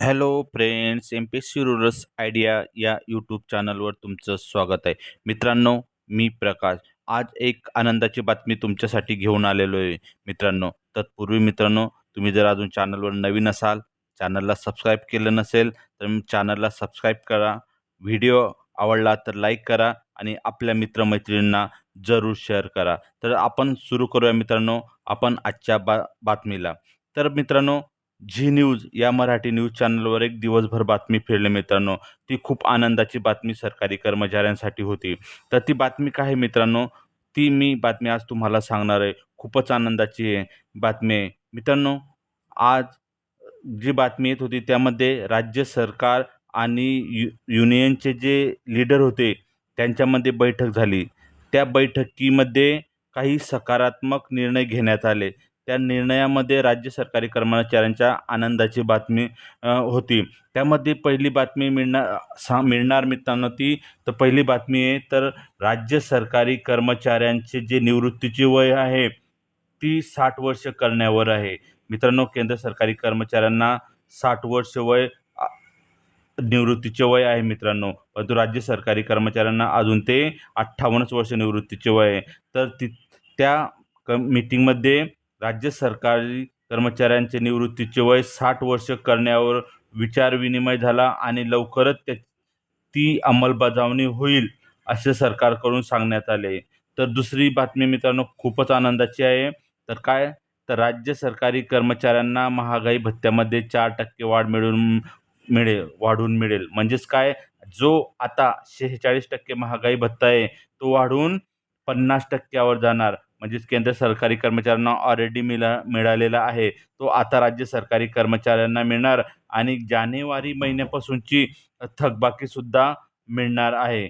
Hello friends M P S C rurals idea या YouTube चॅनलवर तुमचं स्वागत आहे. मित्रांनो मी प्रकाश. आज एक आनंदाची बातमी तुमच्यासाठी घेऊन आलेलो आहे. मित्रांनो तत्पूर्वी मित्रांनो तुम्ही जर अजून चॅनलवर नवीन असाल चॅनलला सबस्क्राईब केलं नसेल तर चॅनलला सबस्क्राईब करा. व्हिडिओ आवडला तर लाईक करा आणि आपल्या मित्रमैत्रिणींना जरूर शेअर करा. तर आपण सुरू करूया मित्रांनो आपण आजच्या बा बातमीला. तर मित्रांनो झी न्यूज या मराठी न्यूज चॅनलवर एक दिवसभर बातमी फिरली मित्रांनो. ती खूप आनंदाची बातमी सरकारी कर्मचाऱ्यांसाठी होती. तर ती बातमी काय आहे मित्रांनो? ती मी बातमी आज तुम्हाला सांगणार आहे. खूपच आनंदाची आहे बातमी आहे. मित्रांनो आज जी बातमी येत होती त्यामध्ये राज्य सरकार आणि यु युनियनचे जे लीडर होते त्यांच्यामध्ये बैठक झाली. त्या बैठकीमध्ये काही सकारात्मक निर्णय घेण्यात आले. त्या निर्णयामध्ये राज्य सरकारी कर्मचाऱ्यांच्या आनंदाची बातमी होती. त्यामध्ये पहिली बातमी मिळणार सा मिळणार मित्रांनो ती तर पहिली बातमी आहे तर राज्य सरकारी कर्मचाऱ्यांचे जे निवृत्तीची वय आहे ती साठ वर्ष करण्यावर आहे. मित्रांनो केंद्र सरकारी कर्मचाऱ्यांना साठ वर्ष वय निवृत्तीचे वय आहे मित्रांनो. परंतु राज्य सरकारी कर्मचाऱ्यांना अजून ते अठ्ठावन्नच वर्ष निवृत्तीचे वय आहे. तर ती त्या क मीटिंगमध्ये राज्य सरकारी कर्मचाऱ्यांचे निवृत्तीचे वय साठ वर्ष करण्यावर विचारविनिमय झाला आणि लवकरच त्या ती अंमलबजावणी होईल असे सरकारकडून सांगण्यात आले. तर दुसरी बातमी मित्रांनो खूपच आनंदाची आहे. तर काय? तर राज्य सरकारी कर्मचाऱ्यांना महागाई भत्त्यामध्ये चार टक्के वाढ मिळून मिळेल वाढून मिळेल. म्हणजेच काय? जो आता शेहेचाळीस टक्के महागाई भत्ता आहे तो वाढून पन्नास टक्क्यावर जाणार. म्हणजेच केंद्र सरकारी कर्मचाऱ्यांना ऑलरेडी मिळा मिळालेला आहे. तो आता राज्य सरकारी कर्मचाऱ्यांना मिळणार आणि जानेवारी महिन्यापासूनची थकबाकीसुद्धा मिळणार आहे.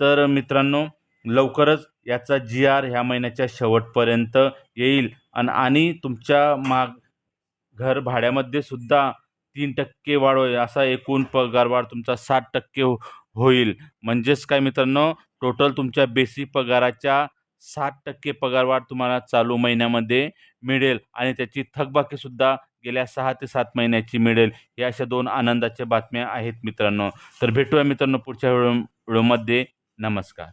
तर मित्रांनो लवकरच याचा जी आर ह्या महिन्याच्या शेवटपर्यंत येईल आणि आणि तुमच्या माग घर भाड्यामध्ये सुद्धा तीन टक्के वाढ होईल असा एकूण पगारवाढ तुमचा साठ टक्के हो होईल. म्हणजेच काय मित्रांनो टोटल तुमच्या बेसिक पगाराच्या सात टक्के पगारवाढ तुम्हाला चालू महिन्यामध्ये मिळेल आणि त्याची थकबाकीसुद्धा गेल्या सहा ते सात महिन्याची मिळेल. या अशा दोन आनंदाच्या बातम्या आहेत मित्रांनो. तर भेटूया मित्रांनो पुढच्या व्हिडिओ व्हिडिओमध्ये. नमस्कार.